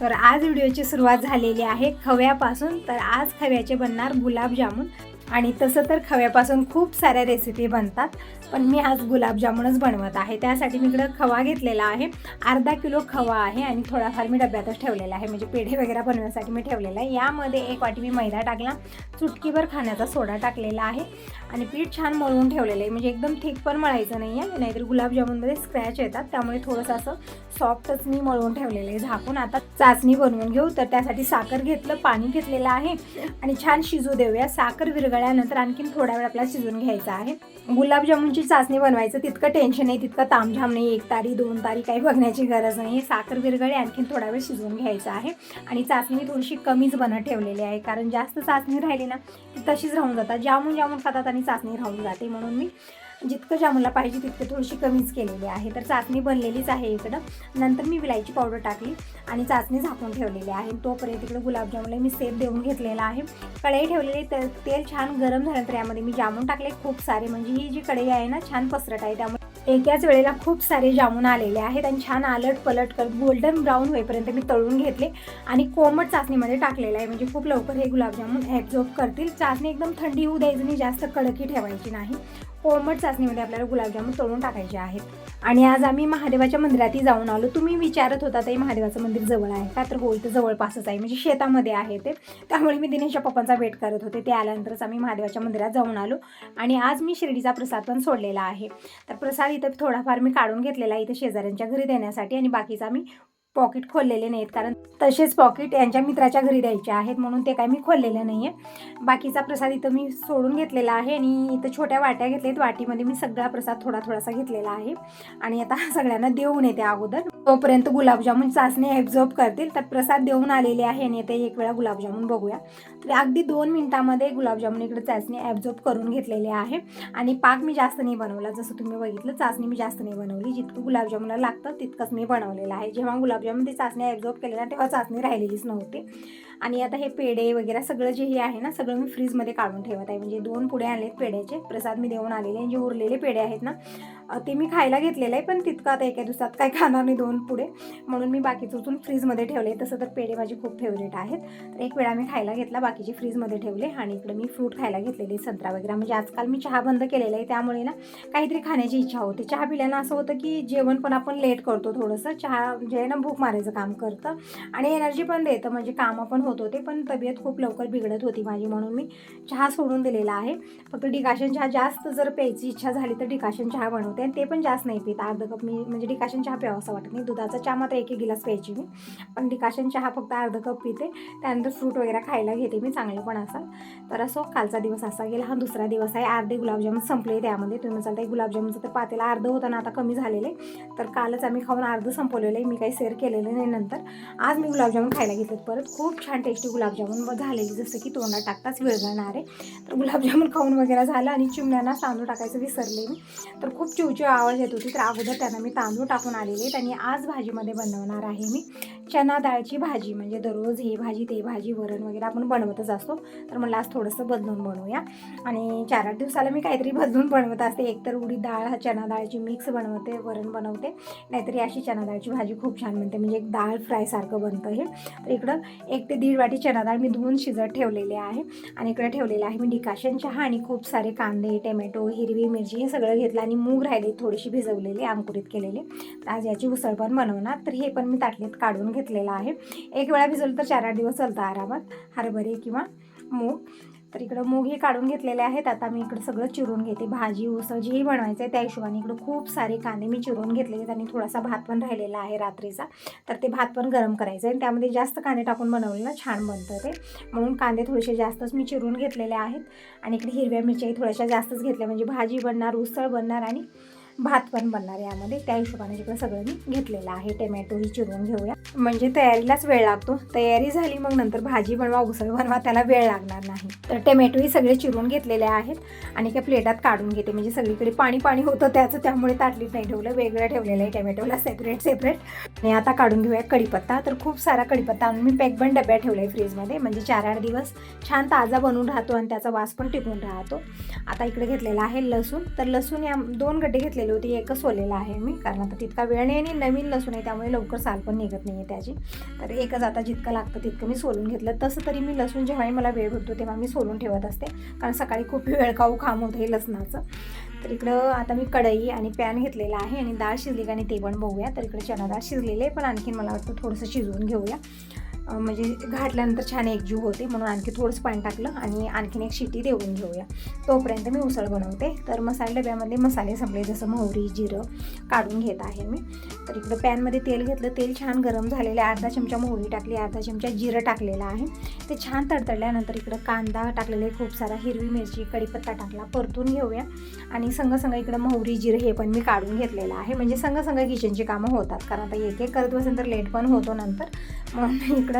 तर आज व्हिडिओची सुरुवात झालेली आहे खव्यापासून. तर आज खव्याचे बनणार गुलाबजामुन. आणि तसं तर खव्यापासून खूप साऱ्या रेसिपी बनतात. पण मी आज गुलाबजामुनच बनवत आहे. त्यासाठी मी इकडं खवा घेतलेला आहे. अर्धा किलो खवा आहे आणि थोडाफार मी डब्यातच ठेवलेला आहे. म्हणजे पेढे वगैरे बनवण्यासाठी मी ठेवलेला आहे. यामध्ये एक वाटी मी मैदा टाकला. चुटकीभर खाण्याचा सोडा टाकलेला आहे. आणि पीठ छान मळून ठेवलेलं आहे. म्हणजे एकदम थिक पण मळायचं नाही आहे. नाहीतर गुलाबजामुनमध्ये स्क्रॅच येतात. त्यामुळे थोडंसं असं सॉफ्टच मी मळून ठेवलेलं आहे. झाकून आता चाचणी बनवून घेऊ. तर त्यासाठी साखर घेतलं पाणी घेतलेलं आहे. आणि छान शिजू देऊया. साखर विरघळल्यानंतर आणखीन थोडा वेळ आपल्याला शिजून घ्यायचं आहे. गुलाबजामुनची चाचणी बनवायचं तितकं टेन्शन नाही तितकं तामझाम नाही एक तारी दोन तारी काही बघण्याची गरज नाही. साखर विरघळे आणखीन थोडा वेळ शिजवून घ्यायचं आहे. आणि चाचणी थोडीशी कमीच बनत ठेवलेली आहे कारण जास्त चाचणी राहिली ना ती तशीच राहून जातात. जामून जामून खातात आणि चाचणी राहून जाते म्हणून मी जितकं जामुनला पाहिजे तितकं थोडीशी कमीच केलेली आहे. तर चाचणी बनलेलीच आहे इकडं. नंतर मी विलायची पावडर टाकली आणि चाचणी झाकून ठेवलेली आहे. तोपर्यंत इकडे गुलाबजामुनला मी सेप देऊन घेतलेला आहे. कढई ठेवलेली तर तेल छान गरम झाल्यानंतर यामध्ये मी जामून टाकले. खूप सारे म्हणजे ही जी कढई आहे ना छान पसरट आहे. त्यामुळे एकाच वेळेला खूप सारे जामून आलेले आहेत आणि छान आलट पलट करत गोल्डन ब्राऊन होईपर्यंत मी तळून घेतले आणि कोमट चाचणीमध्ये टाकलेलं आहे. म्हणजे खूप लवकर हे गुलाबजामुन ॲब्झॉर्ब करतील. चाचणी एकदम थंडी होऊ द्यायची नाही जास्त कडकी ठेवायची नाही. कोमट चाचणीमध्ये आपल्याला गुलाबजामुन तळून टाकायचे आहेत. आणि आज आम्ही महादेवाच्या मंदिरातही जाऊन आलो. तुम्ही विचारत होता ते महादेवाचं मंदिर जवळ आहे का? तर होय इथं जवळपासच आहे. म्हणजे शेतामध्ये आहे ते. त्यामुळे मी दिनेशच्या पप्पांचा वेट करत होते. ते आल्यानंतरच आम्ही महादेवाच्या मंदिरात जाऊन आलो. आणि आज मी शिर्डीचा प्रसाद पण सोडलेला आहे. तर प्रसाद इथं थोडाफार मी काढून घेतलेला आहे इथं शेजाऱ्यांच्या घरी देण्यासाठी आणि बाकीचा मी पॉकेट खोललेले नाहीत कारण तसेच पॉकेट यांच्या मित्राच्या घरी द्यायचे आहेत म्हणून ते काय मी खोललेलं नाही आहे बाकीचा प्रसाद इथं मी सोडून घेतलेला आहे आणि इथं छोट्या वाट्या घेतल्यात. वाटीमध्ये मी सगळा प्रसाद थोडा थोडासा घेतलेला आहे. आणि आता सगळ्यांना देऊन येते अगोदर. तोपर्यंत गुलाबजामुन चाचणी ॲब्झॉर्ब करतील. तर प्रसाद देऊन आलेले आहे आणि आता एक वेळा गुलाबजामुन बघूया. तर अगदी दोन मिनिटामध्ये गुलाबजामुन इकडे चाचणी ॲब्झॉर्ब करून घेतलेली आहे. आणि पाक मी जास्त नाही बनवला. जसं तुम्ही बघितलं चाचणी मी जास्त नाही बनवली. जितकं गुलाबजामुनला लागतं तितकंच मी बनवलेलं आहे. जेव्हा गुलाब गुलाबजामुन चाचणी ॲब्झॉर्ब केल्या तेव्हा चाचणी राहिलेलीच नव्हती. आणि आता हे पेढे वगैरे सगळं जे हे आहे ना सगळं मी फ्रीजमध्ये काढून ठेवत आहे. म्हणजे दोन पुढे आलेत पेढ्याचे प्रसाद मी देऊन आलेले जे उरलेले पेढे आहेत ना ते मी खायला घेतलेलं आहे पण तितकं आता एका दिवसात काय खाणार नाही दोन पुढे. म्हणून मी बाकीचं उचून फ्रीजमध्ये ठेवले तसं तर पेढे माझे खूप फेवरेट आहेत. तर एक वेळा मी खायला घेतला बाकीचे फ्रीजमध्ये ठेवले आणि इकडे मी फ्रूट खायला घेतलेले संत्रा वगैरे. म्हणजे आजकाल मी चहा बंद केलेला आहे त्यामुळे ना काहीतरी खाण्याची इच्छा होते. चहा पिल्यानं असं होतं की जेवण पण आपण लेट करतो थोडंसं. चहा जे आहे ना भूक मारायचं काम करतं आणि एनर्जी पण देतं. म्हणजे कामं पण होत होते पण तब्येत खूप लवकर बिघडत होती माझी म्हणून मी चहा सोडून दिलेला आहे. फक्त डिकाशन चहा जास्त जर प्यायची इच्छा झाली तर डिकाशन चहा बनवते आणि ते पण जास्त नाही पित. अर्ध कप मी म्हणजे डिकाशन चहा प्यावं असं वाटत नाही. दुधाचा चहा मात्र एक एक गिलास प्यायची मी. पण डिकाशन चहा फक्त अर्ध कप पिते. त्यानंतर फ्रूट वगैरे खायला घेते मी चांगलं पण असाल तर असो कालचा दिवस असा गेला. हा दुसरा दिवस आहे. अर्धे गुलाबजामुन संपले त्यामध्ये. तुम्ही चालता गुलाबजामुनचं तर पातेला अर्ध होतं ना आता कमी झालेले. तर कालच आम्ही खाऊन अर्ध संपवलेलं आहे. मी काही शेअर केलेलं नाही नंतर. आज मी गुलाबजामुन खायला घेतलेत परत. खूप छान टेस्टी गुलाबजामुन झालेली जसं की तोंडात टाकताच विरघळणार आहे. तर गुलाबजामुन खाऊन वगैरे झालं आणि चिमण्यांना तांदूळ टाकायचं विसरले मी. तर खूप चिवचिव आवाज येत होती तर अगोदर त्यांना मी तांदूळ टाकून आलेले त्यांनी आज भाजीमध्ये बनवणार आहे मी. चना डाळची भाजी म्हणजे दररोज ही भाजी ते भाजी वरण वगैरे आपण बनवतच असतो. तर म्हणलं आज थोडंसं बदलून बनवूया. आणि चार आठ दिवसाला मी काहीतरी बदलून बनवत असते. एकतर उडीद डाळ चना डाळची मिक्स बनवते वरण बनवते. नाहीतरी अशी चना डाळची भाजी खूप छान बनते. म्हणजे एक डाळ फ्रायसारखं बनतं हे. तर इकडं एक ते दीड वाटी चना डाळ मी धुवून शिजत ठेवलेले आहे. आणि इकडे ठेवलेलं आहे मी डिकाशन चहा आणि खूप सारे कांदे टोमॅटो हिरवी मिरची हे सगळं घेतलं आणि मूग राहिले थोडीशी भिजवलेली अंकुरित केलेले. तर आज याची उसळ पण बनवणार. तर हे पण मी ताटलीत काढून घेतलेलं आहे. एक वेळा भिजवलं तर चार आठ दिवस चालतं आरामात. हरभरे किंवा मूग. तर इकडं मूग हे काढून घेतलेले आहेत. आता मी इकडं सगळं चिरून घेते. भाजी उसळ जेही बनवायचं आहे त्या हिशोबाने इकडं खूप सारे कांदे मी चिरून घेतलेले आहेत आणि थोडासा भात पण राहिलेला आहे रात्रीचा. तर ते भात पण गरम करायचं आहे आणि त्यामध्ये जास्त कांदे टाकून बनवले ना छान बनतं ते. म्हणून कांदे थोडेसे जास्तच मी चिरून घेतलेले आहेत. आणि इकडे हिरव्या मिरच्याही थोड्याशा जास्तच घेतल्या. म्हणजे भाजी बनणार उसळ बनणार आणि भात पण बनणार यामध्ये. त्या हिशोबाने इकडं सगळं मी घेतलेलं आहे. टोमॅटोही चिरून घेऊया. म्हणजे तयारीलाच वेळ लागतो. तयारी झाली मग नंतर भाजी बनवा उसळ बनवा त्याला वेळ लागणार नाही. तर टोमॅटोही सगळे चिरून घेतलेले आहेत. आणि त्या प्लेटात काढून घेते. म्हणजे सगळीकडे पाणी पाणी होतं त्याचं. त्यामुळे ताटलीत नाही ठेवलं. वेगळं ठेवलेलं आहे टोमॅटोला सेपरेट सेपरेट आणि आता काढून घेऊया कढीपत्ता. तर खूप सारा कढीपत्ता आणून मी पॅक पण डब्यात ठेवला आहे फ्रीजमध्ये म्हणजे चार आठ दिवस छान ताजा बनून राहतो आणि त्याचा वास पण टिकून राहतो. आता इकडे घेतलेला आहे लसूण. तर लसूण या दोन गड्डे घेतलेले सोललेली होती एकच सोललेला आहे मी कारण आता तितका वेळ नाही आणि नवीन लसूण आहे त्यामुळे लवकर साल पण निघत नाही आहे त्याची. तर एकच आता जितकं लागतं तितकं मी सोलून घेतलं. तसं तरी मी लसूण जेव्हाही मला वेळ होतो तेव्हा मी सोलून ठेवत असते कारण सकाळी खूप वेळ खाऊ काम होतं हे लसणाचं. तर इकडं आता मी कढई आणि पॅन घेतलेला आहे आणि डाळ शिजली का आणि ते पण बघूया. तर इकडे चना डाळ शिजलेली आहे पण आणखीन मला वाटतं थोडंसं शिजवून घेऊया. म्हणजे घातल्यानंतर छान एकजीव होते म्हणून आणखी थोडंसं पाणी टाकलं आणि आणखीन एक शिटी देऊन घेऊया. तोपर्यंत मी उसळ बनवते. तर मसाले डब्यामध्ये मसाले संपले जसं मोहरी जिरं काढून घेत आहे मी. तर इकडं पॅनमध्ये तेल घेतलं तेल छान गरम झालेलं आहे. अर्धा चमचा मोहरी टाकली अर्धा चमचा जिरं टाकलेलं आहे. ते छान तडतडल्यानंतर इकडं कांदा टाकलेले खूप सारा हिरवी मिरची कढीपत्ता टाकला परतून घेऊया. आणि संग संग इकडं मोहरी जिरं हे पण मी काढून घेतलेलं आहे. म्हणजे संग संग किचनची कामं होतात कारण आता एक एक करत बसेल तर लेट पण होतो नंतर. म्हणून इकडं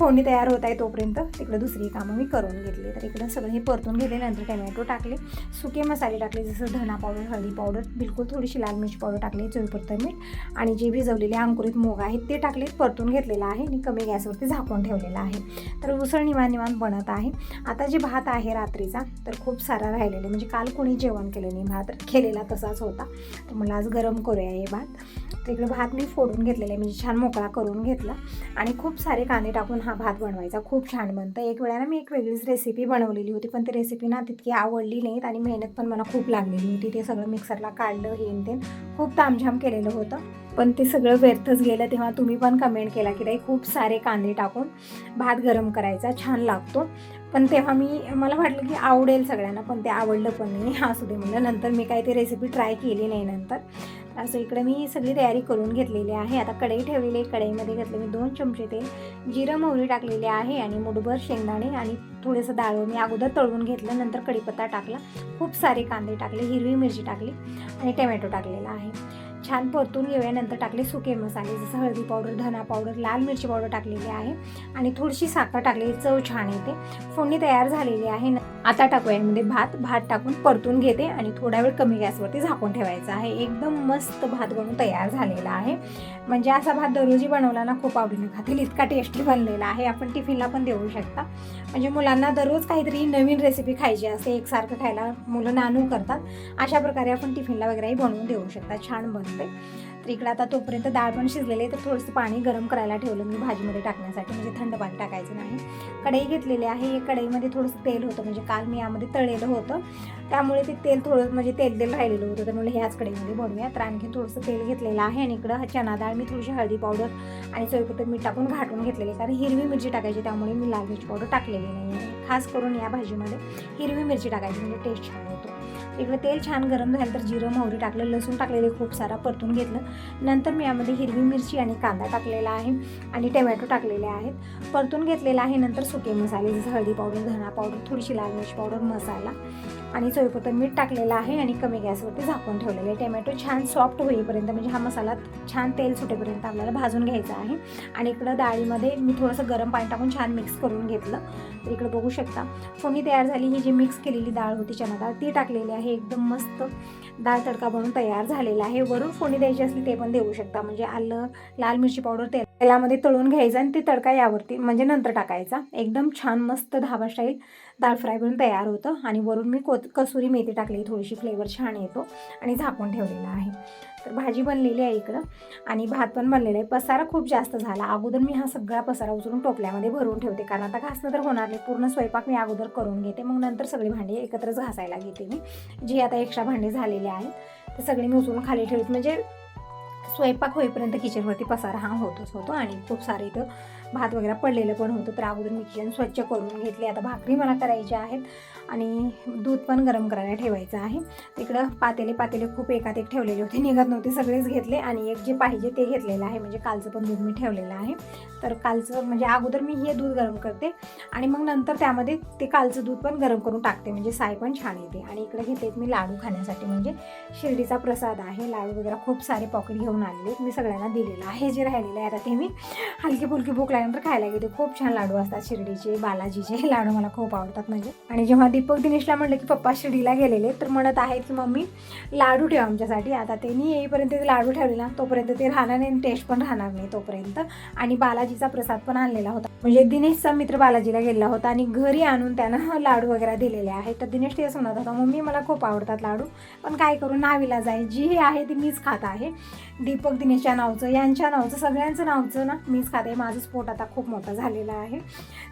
फोडणी तयार होत आहे तोपर्यंत. तिकडं दुसरी कामं मी करून घेतली. तर इकडं सगळं हे परतून घेतले नंतर टमॅटो टाकले सुके मसाले टाकले जसं धना पावडर हळदी पावडर बिलकुल थोडीशी लाल मिरची पावडर टाकली चोईपत्तर मीठ आणि जे भिजवलेले अंकुरित मोग आहेत ते टाकले परतून घेतलेलं आहे आणि कमी गॅसवरती झाकून ठेवलेलं आहे. तर उसळ निवान निवान बनत आहे. आता जे भात आहे रात्रीचा तर खूप सारा राहिलेला आहे. म्हणजे काल कोणी जेवण केलं नाही भात केलेला तसाच होता. तर मला आज गरम करूया हे भात. तर इकडे भात मी फोडून घेतलेला आहे. म्हणजे छान मोकळा करून घेतला. आणि खूप सारे कांदे टाकून हा भात बनवायचा. खूप छान बनतं. एक वेळा ना मी एक वेगळीच रेसिपी बनवलेली होती पण ती रेसिपी ना तितकी आवडली नाहीत आणि मेहनत पण मला खूप लागलेली होती. ते सगळं मिक्सरला काढलं हे ते खूप तामझाम केलेलं होतं पण ते सगळं व्यर्थच गेलं तेव्हा तुम्ही पण कमेंट केला की ताई खूप सारे कांदे टाकून भात गरम करायचा छान लागतो. पण तेव्हा मी मला वाटलं की आवडेल सगळ्यांना पण ते आवडलं पण नाही. असू दे म्हणलं. नंतर मी काही ते रेसिपी ट्राय केली नाही नंतर. असं इकडे मी सगळी तयारी करून घेतलेली आहे. आता कढई ठेवलेली आहे. कढईमध्ये घातले मी दोन चमचे तेल जिरं मोहरी टाकलेली आहे आणि मुठभर शेंगदाणे आणि थोडंसं डाळ. मी अगोदर तळून घेतलं नंतर कढीपत्ता टाकला खूप सारे कांदे टाकले हिरवी मिरची टाकली आणि टमॅटो टाकलेला आहे. छान परतून घेऊया नंतर टाकले सुके मसाले जसं हळदी पावडर धना पावडर लाल मिरची पावडर टाकलेली आहे आणि थोडीशी साखर टाकलेली चव छान येते. फोडणी तयार झालेली आहे. न- आता टाकूया. यामध्ये भात भात टाकून परतून घेते आणि थोडा वेळ कमी गॅसवरती झाकून ठेवायचा आहे. एकदम मस्त भात बनून तयार झालेला आहे. म्हणजे असा भात दररोजी बनवला ना खूप आवडीनं खातील. इतका टेस्टी बनलेला आहे. आपण टिफिनला पण देऊ शकता. म्हणजे मुलांना दररोज काहीतरी नवीन रेसिपी खायची असते. एकसारखं खायला मुलं नानू करतात. अशा प्रकारे आपण टिफिनला वगैरेही बनवून देऊ शकता. छान बनते. तर इकडं आता तोपर्यंत डाळ पण शिजलेली आहे तर थोडंसं पाणी गरम करायला ठेवलं मी भाजीमध्ये टाकण्यासाठी म्हणजे थंड पाणी टाकायचं नाही. कढई घेतलेली आहे कढईमध्ये थोडंसं तेल होतं म्हणजे काल मी यामध्ये तळलेलं होतं. त्यामुळे ते तेल थोडं म्हणजे तेल तेल राहिलेलं होतं तर ह्याच कढईमध्ये बनवूया तर आणखी थोडंसं तेल घेतलेलं आहे आणि इकडं चना डाळ मी थोडीशी हळदी पावडर आणि चवीपुरतं मीठ टाकून घाटून घेतलेली आहे. कारण हिरवी मिरची टाकायची त्यामुळे मी लाल मिरची पावडर टाकलेली नाही आहे खास करून या भाजीमध्ये हिरवी मिरची टाकायची म्हणजे टेस्ट छान होतो. इकडे तेल छान गरम झालं तर जिरं मोहरी टाकलं लसूण टाकलेले खूप सारा परतून घेतलं. नंतर मी यामध्ये हिरवी मिरची आणि कांदा टाकलेला आहे आणि टमॅटो टाकलेले आहेत. परतून घेतलेला आहे नंतर सुके मसाले जसं हळदी पावडर धना पावडर थोडीशी लाल मिरची पावडर मसाला. आणि चवीपुरतं मीठ टाकलेलं आहे आणि कमी गॅसवरती झाकून ठेवलेलं आहे. टोमॅटो छान सॉफ्ट होईपर्यंत म्हणजे हा मसाला छान तेल सुटेपर्यंत आपल्याला भाजून घ्यायचा आहे. आणि इकडं डाळीमध्ये मी थोडंसं गरम पाणी टाकून छान मिक्स करून घेतलं. तर इकडं बघू शकता फोणी तयार झाली ही जी मिक्स केलेली डाळ होती चना डाळ ती टाकलेली आहे. एकदम मस्त डाळ तडका बनून तयार झालेला आहे. वरून फोणी द्यायची असली ते पण देऊ शकता. म्हणजे आलं लाल मिरची पावडर तेल तेलामध्ये तळून घ्यायचं आणि ते तडका यावरती म्हणजे नंतर टाकायचा. एकदम छान मस्त धाबा स्टाईल दाळ फ्राय बनून तयार होतं. आणि वरून मी कोत कसुरी मेथी टाकली थोडीशी फ्लेवर छान येतो. आणि झाकून ठेवलेला आहे. तर भाजी बनलेली आहे इकडं. आणि भात पण बनलेला आहे. पसारा खूप जास्त झाला. अगोदर मी हा सगळा पसारा उचलून टोपल्यामध्ये भरून ठेवते. कारण आता घासणं तर होणार नाही. पूर्ण स्वयंपाक मी अगोदर करून घेते. मग नंतर सगळी भांडी एकत्रच घासायला घेते मी. जी आता एक्स्ट्रा भांडी झालेली आहेत ते सगळे मी उचलून खाली ठेवते. म्हणजे स्वयंपाक होईपर्यंत किचनवरती पसारा हा होतच होतो आणि खूप सारे इथं भात वगैरे पडलेलं पण होतं. तर अगोदर मी किचन स्वच्छ करून घेतले. आता भाकरी मला करायच्या आहेत. आणि दूध पण गरम करायला ठेवायचं आहे. तिकडं पातेले पातेले खूप एकात एक ठेवलेले होते. निघत नव्हते सगळेच घेतले आणि एक जे पाहिजे ते घेतलेलं आहे. म्हणजे कालचं पण दूध मी ठेवलेलं आहे. तर कालचं म्हणजे अगोदर मी हे दूध गरम करते आणि मग नंतर त्यामध्ये ते कालचं दूध पण गरम करून टाकते. म्हणजे साय पण छान येते. आणि इकडे घेते मी लाडू खाण्यासाठी. म्हणजे शिर्डीचा प्रसाद आहे. लाडू वगैरे खूप सारे पॉकेट घेऊन आलेले मी सगळ्यांना दिलेलं आहे. जे राहिलेलं आहे आता ते मी हलकी फुलकी भूक लागल्यानंतर खायला घेते. खूप छान लाडू असतात शिर्डीचे. बालाजीचे लाडू मला खूप आवडतात म्हणजे. आणि जेव्हा दीपक दिनेशला म्हटलं की पप्पा शिर्डीला गेलेले तर म्हणत आहेत की मम्मी लाडू ठेव आमच्यासाठी. आता त्यांनी येईपर्यंत ते लाडू ठेवले ना तोपर्यंत ते राहणार नाही आणि टेस्ट पण राहणार नाही तोपर्यंत. आणि बालाजीचा प्रसाद पण आणलेला होता. म्हणजे दिनेशचा मित्र बालाजीला गेलेला होता आणि घरी आणून त्यानं लाडू वगैरे दिलेले आहेत. तर दिनेश तेच म्हणत होता मम्मी मला खूप आवडतात लाडू पण काय करू नावीला जाईल जी आहे ती मीच खात आहे. दीपक दिनेशच्या नावचं यांच्या नावचं सगळ्यांचं नावचं ना मीच खाते माझं स्पोट आता खूप मोठा झालेला आहे.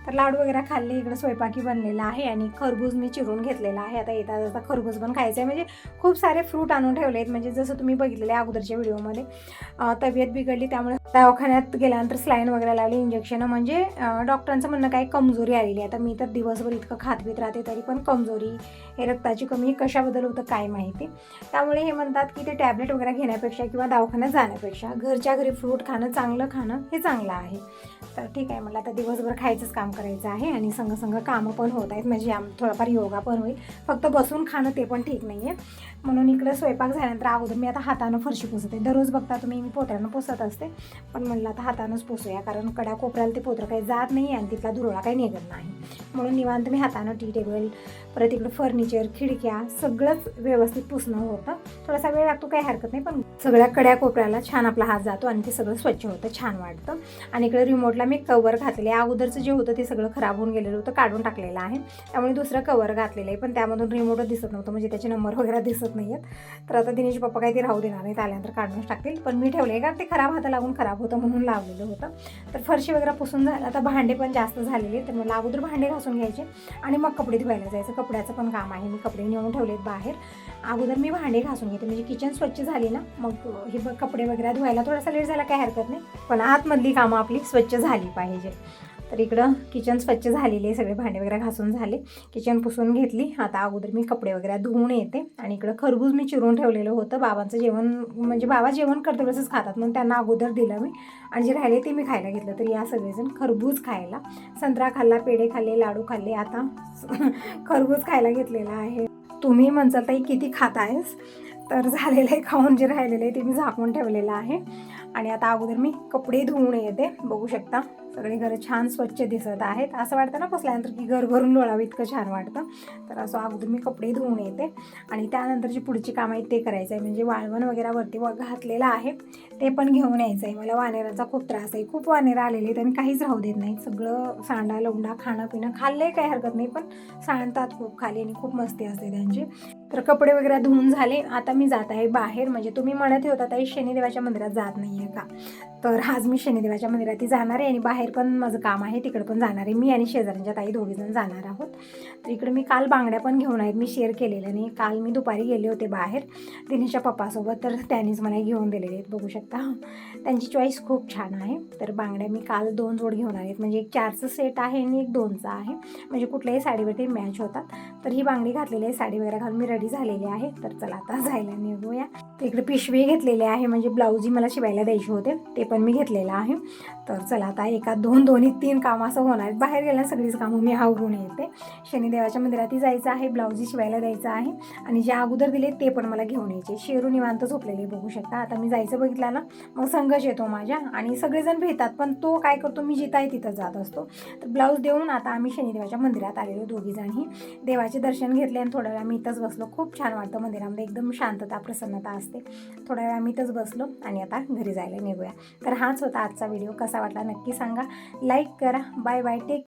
तर लाडू वगैरे खाल्ले इकडं स्वयंपाकी बनलेला आहे आणि खरबूज मी चिरून घेतलेला आहे. आता येता जाता खरबूज पण खायचं आहे म्हणजे खूप सारे फ्रूट आणून ठेवले आहेत म्हणजे जसं तुम्ही बघितलेलं आहे अगोदरच्या व्हिडिओमध्ये तब्येत बिघडली त्यामुळे दवाखान्यात गेल्यानंतर स्लाईन वगैरे लावली इंजेक्शन म्हणजे डॉक्टरांचं म्हणणं काय? कमजोरी आलेली आहे. आता मी तर दिवसभर इतकं खात पीत राहते तरी पण कमजोरी हे रक्ताची कमी कशाबद्दल होतं काय माहिती? त्यामुळे हे म्हणतात की ते टॅबलेट वगैरे घेण्यापेक्षा किंवा दवाखान्यात जाण्यापेक्षा घरच्या घरी फ्रूट खाणं चांगलं खाणं हे चांगलं आहे. तर ठीक आहे. मला आता दिवसभर खायचंच काम करायचं आहे आणि संग संग कामं पण होत आहेत. म्हणजे आम थोडाफार योगा पण होईल. फक्त बसून खाणं ते पण ठीक नाही आहे म्हणून इकडं स्वयंपाक झाल्यानंतर अगोदर मी आता हातानं फरशी पुसते. दररोज बघता तुम्ही मी पोत्र्यानं पुसत असते. पण म्हणलं आता हातानंच पुसूया कारण कडा कोपऱ्याला ते पोत्र काही जात नाही आणि तिथला धुरोळा काही निघत नाही. म्हणून निवांत मी हातानं टी टेबल परत इकडं फर्निचर खिडक्या सगळंच व्यवस्थित पुसणं होतं. थोडासा वेळ लागतो काही हरकत नाही पण सगळ्या कड्या कोपऱ्याला छान आपला हात जातो आणि ते सगळं स्वच्छ होतं छान वाटतं. आणि इकडे रिमोटला मी कवर घातलेले अगोदरचं जे होतं ते सगळं खराब होऊन गेलेलं होतं काढून टाकलेलं आहे. त्यामुळे दुसरं कवर घातलेलं आहे पण त्यामधून रिमोटच दिसत नव्हतं म्हणजे त्याचे नंबर वगैरे दिसत नाही आहेत तर आता दिनेश पप्पा काही ते राहू देणार नाहीत आल्यानंतर काढूनच टाकतील. पण मी ठेवले कारण ते खराब हाता लागून खराब होतं म्हणून लावलेलं होतं. तर फरशी वगैरे पुसून झालं आता भांडे पण जास्त झालेले तर मला अगोदर भांडे घासून घ्यायचे आणि मग कपडे धुवायला जायचं. कपड्याचं पण काम आहे मी कपडे नेऊन ठेवलेत बाहेर. अगोदर मी भांडे घासून घेते म्हणजे किचन स्वच्छ झाली ना मग हे कपडे वगैरे धुवायला थोडासा लेट झाला काही हरकत नाही. पण आतमधली कामं आपली स्वच्छ झाली पाहिजे. तर इकडं किचन स्वच्छ झालेले सगळे भांडे वगैरे घासून झाले. किचन पुसून घेतली. आता अगोदर मी कपडे वगैरे धुवून येते. आणि इकडं खरबूज मी चिरून ठेवलेलं होतं. बाबांचं जेवण म्हणजे बाबा जेवण करते वेळेसच खातात मग त्यांना अगोदर दिलं मी. आणि जे राहिले ते मी खायला घेतलं. तर या सगळेजण खरबूज खायला. संत्रा खाल्ला पेढे खाल्ले लाडू खाल्ले. आता खरबूज खायला घेतलेला आहे. तुम्ही म्हणसाल ताई किती खात आहेस तर झालेलं आहे खाऊन जे राहिलेलं आहे ते मी झाकून ठेवलेलं आहे. आणि आता अगोदर मी कपडे धुवून येते. बघू शकता. सगळे घरं छान स्वच्छ दिसत आहेत. असं वाटतं ना बसल्यानंतर की घर भरून लोळावं इतकं छान वाटतं. तर असं अगोदर मी कपडे धुवून येते. आणि त्यानंतर जी पुढची कामं आहेत ते करायचं आहे. म्हणजे वाळवण वगैरे वरती व घातलेलं आहे. ते पण घेऊन यायचं आहे. मला वानेराचा खूप त्रास आहे. खूप वानेरं आलेले आहेत आणि काहीच राहू देत नाही सगळं सांडा लोंडा खाणं पिणं खाल्लंय काही हरकत नाही. पण सांडतात खूप खाली आणि खूप मस्ती असते त्यांची. तर कपडे वगैरे धुवून झाले. आता मी जात आहे बाहेर. म्हणजे तुम्ही म्हणत होता ताई शनिदेवाच्या मंदिरात जात नाही आहे का? तर आज मी शनिदेवाच्या मंदिरात जाणार आहे आणि बाहेर पण माझं काम आहे तिकडे पण जाणार आहे. मी आणि शेजाऱ्यांच्या ताई दोघीजण जाणार आहोत. तर इकडे मी काल बांगड्या पण घेऊन आहेत मी शेअर केलेलं नाही. काल मी दुपारी गेले होते बाहेर. दिनेशच्या पप्पासोबत तर त्यांनीच मला घेऊन दिलेले आहेत. बघू शकता. त्यांची चॉईस खूप छान आहे. तर बांगड्या मी काल दोन जोड घेऊन आले आहेत. म्हणजे एक चारचं सेट आहे आणि एक दोनचा आहे. म्हणजे कुठल्याही साडीवरती मॅच होतात. तर ही बांगडी घातलेली आहे. साडी वगैरे घालून मी रेडी झालेली आहे. तर चला आता जायला निघूया. तिकडे इकडे पिशवी घेतलेली आहे. म्हणजे ब्लाऊजही मला शिवायला द्यायचे होते ते पण मी घेतलेलं आहे. तर चला आता एका दोन दोन्ही तीन काम असं होणार. आहेत. बाहेर गेल्या सगळीच कामं मी आवरून येते. शनिदेवाच्या मंदिरातही जायचं आहे ब्लाऊजही शिवायला द्यायचं आहे. आणि जे अगोदर दिले ते पण मला घेऊन यायचे. शेरू निवांत झोपलेले बघू शकता. आता मी जायचं बघितलं ना मग संघर्ष येतो माझ्या. आणि सगळेजण भेटतात पण तो काय करतो मी जिथं आहे तिथं जात असतो. तर ब्लाऊज देऊन आता आम्ही शनिदेवाच्या मंदिरात आलेलो दोघीजणही. देवाचे दर्शन घेतले आणि थोड्या वेळा मी इथंच बसलो. खूप छान वाटतं मंदिरामध्ये. एकदम शांतता प्रसन्नता असते. थोड्या वेळा मी इथंच बसलो आणि आता घरी जायला निघूया. तर हाच होता आजचा व्हिडिओ. कसा कसा वाटला नक्की सांगा. लाईक करा. Bye bye take